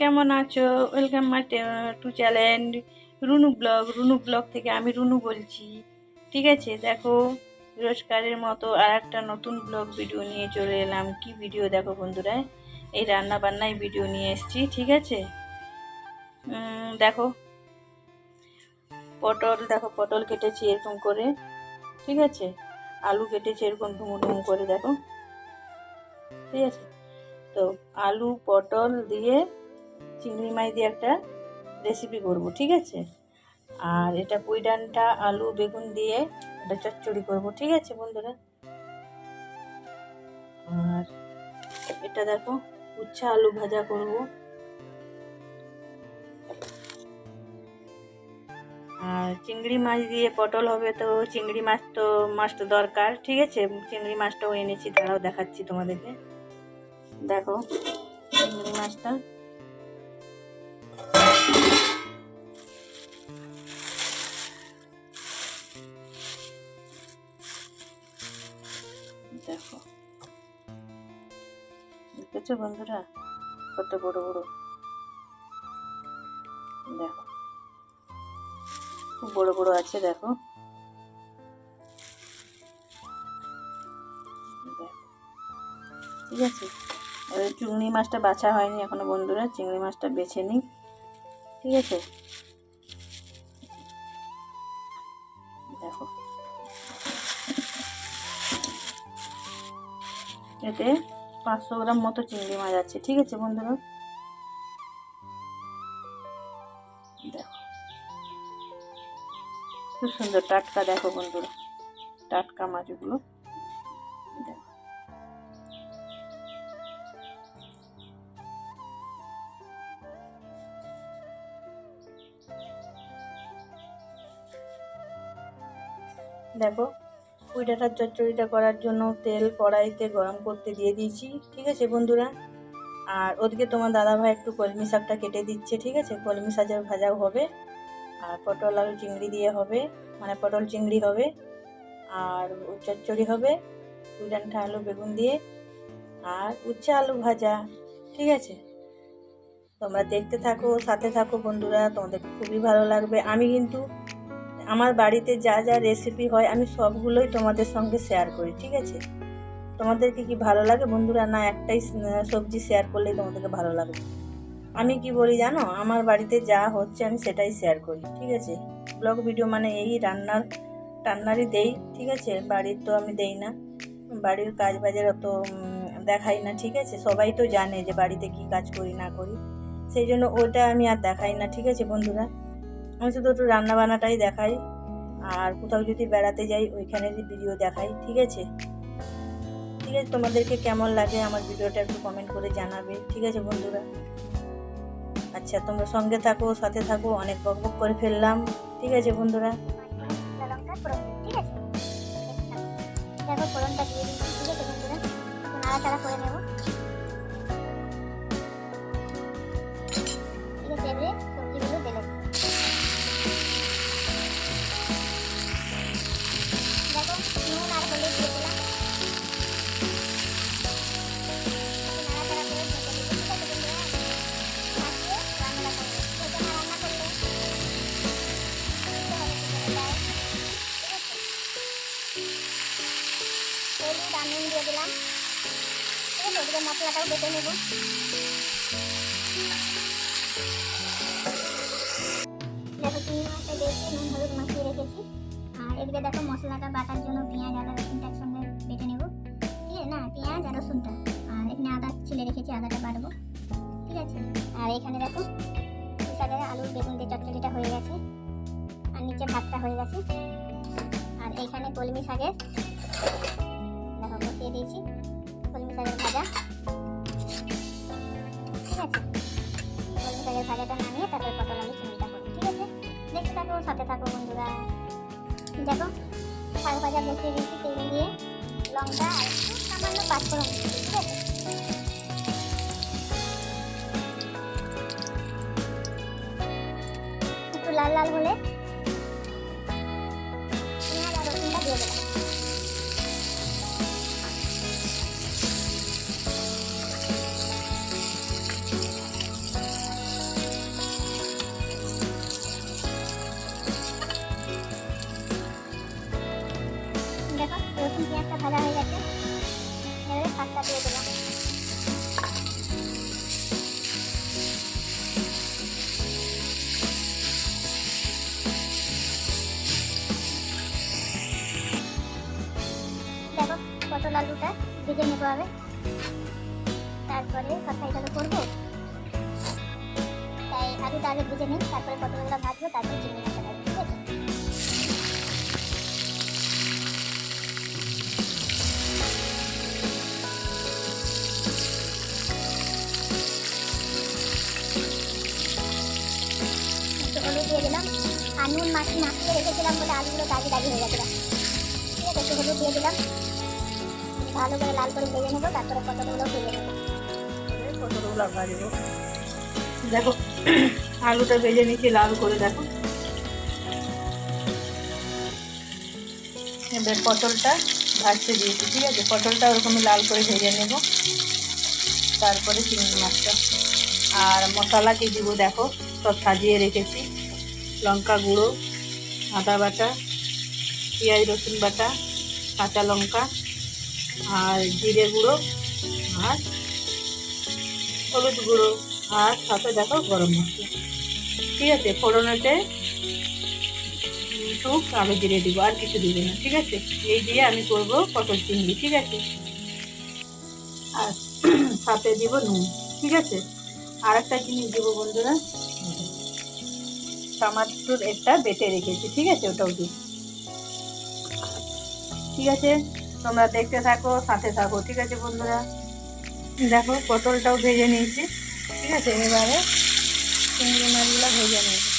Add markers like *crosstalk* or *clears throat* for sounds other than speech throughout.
কেমন আছো? Welcome my to channel Runu blog Runu blog থেকে আমি রুনু বলছি। ঠিক আছে, দেখো, রোজকারের মতো আর একটা নতুন ব্লগ ভিডিও নিয়ে চলে এলাম। কি ভিডিও দেখো বন্ধুরা? এই রান্না বান্নায় ভিডিও নিয়ে এসেছি, ঠিক আছে? দেখো, পটল দেখো, পটল কেটেছি এরকম করে, ঠিক আছে? আলু কেটেছি এরকম ডুমো ডুমো করে, দেখো। ঠিক আছে? তো আলু, পটল দিয়ে চিংড়ি মাছ দিয়ে একটা রেসিপি করব, ঠিক আছে? আর এটা পুঁই ডানটা আলু, বেগুন দিয়ে একটা চচ্চড়ি করব, ঠিক আছে বন্ধুরা? আর এটা দেখো, উচ্ছা আলু ভাজা করব। আর চিংড়ি মাছ দিয়ে পটল হবে তো, চিংড়ি মাছ তো মাছ তো দরকার, ঠিক আছে? চিংড়ি মাছটাও এনেছি, তারাও দেখাচ্ছি তোমাদেরকে। দেখো, চিংড়ি মাছটা দেখো। দেখেছ বন্ধুরা? কত বড় বড়। দেখো। খুব বড় বড় আছে, দেখো। ঠিক আছে? এই চিংড়ি মাছটা বাছা হয়নি এখনও বন্ধুরা, চিংড়ি মাছটা বেছে নিই। ঠিক আছে? দেখো। এতে পাঁচশো গ্রাম মতো চিংড়ি মাছ আছে, ঠিক আছে বন্ধুরা? দেখো। খুব সুন্দর টাটকা, দেখো বন্ধুরা, টাটকা মাছগুলো। দেখো। দেখো কুইডাটার চচ্চড়িটা করার জন্য তেল কড়াইতে গরম করতে দিয়ে দিয়েছি, ঠিক আছে বন্ধুরা? আর ওদিকে তোমার দাদাভাই একটু কলমি শাকটা কেটে দিচ্ছে, ঠিক আছে? কলমি শাকের ভাজাও হবে, আর পটল আলু চিংড়ি দিয়ে হবে মানে পটল চিংড়ি হবে, আর চচ্চড়ি হবে কুইডানটা আলু বেগুন দিয়ে, আর উচ্ছে আলু ভাজা, ঠিক আছে? তোমরা দেখতে থাকো, সাথে থাকো বন্ধুরা, তোমাদের খুবই ভালো লাগবে। আমি কিন্তু আমার বাড়িতে যা যা রেসিপি হয়, আমি সবগুলোই তোমাদের সঙ্গে শেয়ার করি, ঠিক আছে? তোমাদেরকে কি ভালো লাগে? বন্ধুরা, না, একটাই সবজি শেয়ার করলেই তোমাদেরকে ভালো লাগবে। আমি কি বলি জানো? আমার বাড়িতে যা হচ্ছে, আমি সেটাই শেয়ার করি, ঠিক আছে? ব্লগ ভিডিও মানে এই রান্নার টান্নারই দেই, ঠিক আছে? বাড়ির তো আমি দেই না। বাড়ির কাজ বাজের অত দেখাই না, ঠিক আছে? সবাই তো জানে যে বাড়িতে কি কাজ করি, না করি। সেই জন্য ওটা আমি আর দেখাই না, ঠিক আছে, বন্ধুরা? আমি শুধু একটু রান্না বান্নাটাই দেখাই, আর কোথাও যদি বেড়াতে যাই ওইখানের ভিডিও দেখাই, ঠিক আছে? ঠিক আছে, তোমাদেরকে কেমন লাগে আমার ভিডিওটা একটু কমেন্ট করে জানাবে, ঠিক আছে বন্ধুরা? আচ্ছা তোমরা সঙ্গে থাকো, সাথে থাকো, অনেক বক বক করে ফেললাম, ঠিক আছে বন্ধুরা? ঠিক আছে ওদিকে বেটে নেব। দেখো চিংড়ি হলুদ মাখিয়ে রেখেছি। আর এদিকে দেখো, মশলাটা বাটার জন্য পেঁয়াজ, আদা রসুনটা একসঙ্গে বেটে নেব। ঠিক আছে? না, পেঁয়াজ আর রসুনটা। আর এখানে আদা ছিলে রেখেছি, আদাটা বাড়বো ঠিক আছে? আর এখানে দেখো শাকে আলু, বেগুন দিয়ে চচ্চড়িটা হয়ে গেছে। আর নিচে ভাতটা হয়ে গেছে। আর এইখানে কলমি শাকের, দেখো বসিয়ে দিয়েছি। কলমি শাকের ভাজা। আছে বলছি তাহলে ভাজাটা নামিয়ে তারপরে পটল আলু চিংড়িটা করব ঠিক আছে? দেখতে থাকো, সাথে থাকো বন্ধুরা। দেখো শাক ভাজা বসিয়ে দিয়েছি তেল দিয়ে। লঙ্কা সামান্য পাঁচফোড়ন ঠিক আছে? একটু লাল লাল হলে ভেজে নেব আগে তারপরে তরকারিটা তো করব। তাই আলুটা আগে ভেজে নিই, তারপরে পটলগুলো ভাজবো, তারপরে চিংড়ি মাছটা ভাজবো, ঠিক আছে? আর নুন মাছি মাখিয়ে রেখেছিলাম বলে আলুগুলো দাগি দাগি হয়ে গেছিলাম ঠিক আছে, একটু হলুদ দিয়ে দিলাম। ভালো করে লাল করে ভেজে নেব, তারপরে পটলগুলো ভেজে নেব। পটলগুলো ভাজবো? দেখো, আলুটা ভেজে নিচ্ছি লাল করে দেখো। এবার পটলটা ভাজতে দিয়েছি, ঠিক আছে? পটলটা ওরকমই লাল করে ভেজে নেব। তারপরে চিংড়ি মাছটা। আর মশলা কি দিব, দেখো, সব সাজিয়ে রেখেছি। লঙ্কা গুঁড়ো, আদা বাটা, পেঁয়াজ রসুন বাটা, কাঁচা লঙ্কা। আর জিরে গুঁড়ো আর হলুদ গুঁড়ো আর সাথে দেখো গরম মশলা। ঠিক আছে, ফোড়নেতে টুক আলু জিরে দিব, আর কিছু দিব না, ঠিক আছে? এই দিয়ে আমি করব পটল চিংড়ি, ঠিক আছে? আর *clears throat* সাথে দিব নুন, ঠিক আছে? আর একটা জিনিস দেবো বন্ধুরা, টমাটোর একটা বেটে রেখেছি, ঠিক আছে? ওটাও দিব। ঠিক আছে? তোমরা দেখতে থাকো, সাথে থাকো, ঠিক আছে বন্ধুরা? দেখো, পটলটাও ভেজে নিয়েছি, ঠিক আছে? এবারে চিংড়ি মাছগুলো ভেজে নিয়েছি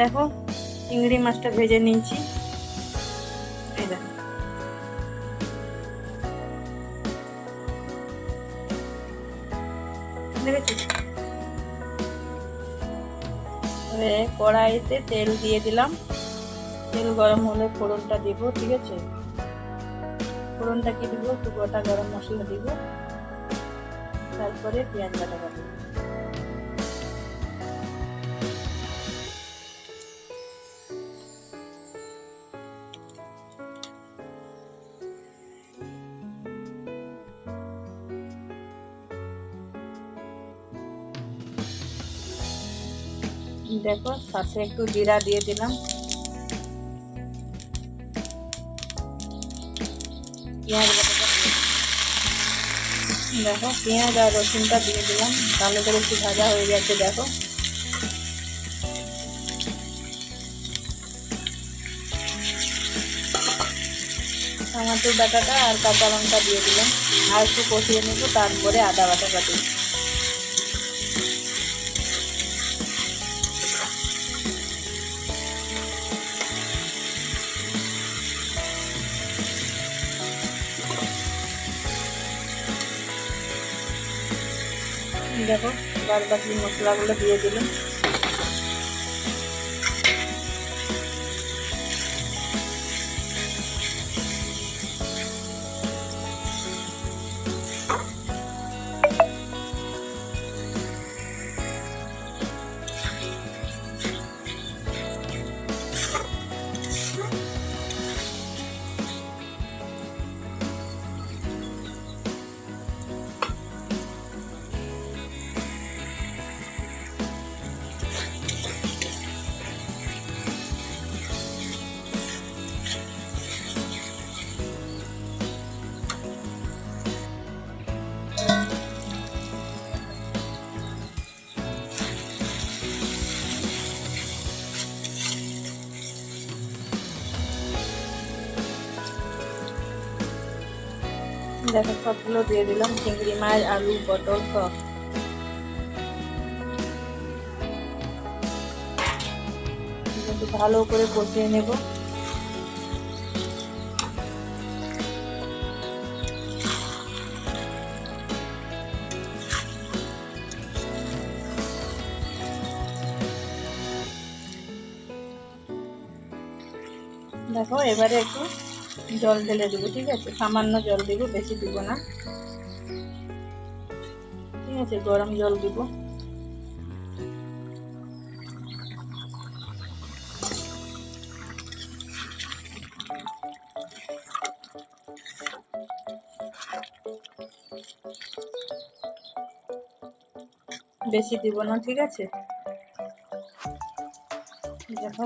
দেখো, চিংড়ি মাছটা ভেজে নিয়েছি। কড়াইতে তেল দিয়ে দিলাম। তেল গরম হলে ফোড়নটা দিব, ঠিক আছে? ফোড়নটা কি দিব? একটু গোটা গরম মশলা দিব। তারপরে পেঁয়াজ বাটা দিব। দেখো, সাথে একটু জিরা দিয়ে দিলাম। দেখো, পেঁয়াজ আর রসুনটা দিয়ে দিলাম। ভালো করে একটু ভাজা হয়ে গেছে, দেখো। টমাটোর বাটাটা আর কাঁচা লঙ্কা দিয়ে দিলাম। আর একটু কষিয়ে নেব, তারপরে আদা বাটাটা দিই দেখো বাদ বাকি মশলাগুলো দিয়ে দিলাম। দেখো, সবগুলো দিয়ে দিলাম। চিংড়ি মাছ, আলু, পটল, সব। ভালো করে কষিয়ে নেব। দেখো, এবারে একটু জল ঢেলে দেবো, ঠিক আছে? সামান্য জল দিব, বেশি দিব না। ঠিক আছে, গরম জল দিব। বেশি দিব না, ঠিক আছে? দেখো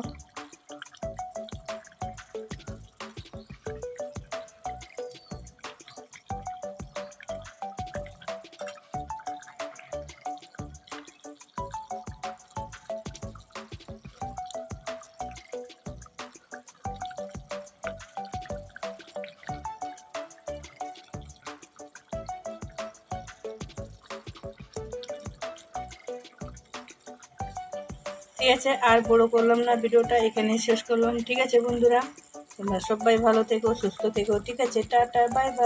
ঠিক আছে, আর বড় করলাম না, ভিডিওটা এখানে শেষ করলাম। ঠিক আছে বন্ধুরা, তোমরা সবাই ভালো থেকো, সুস্থ থেকো। ঠিক আছে, টাটা, বাই বাই।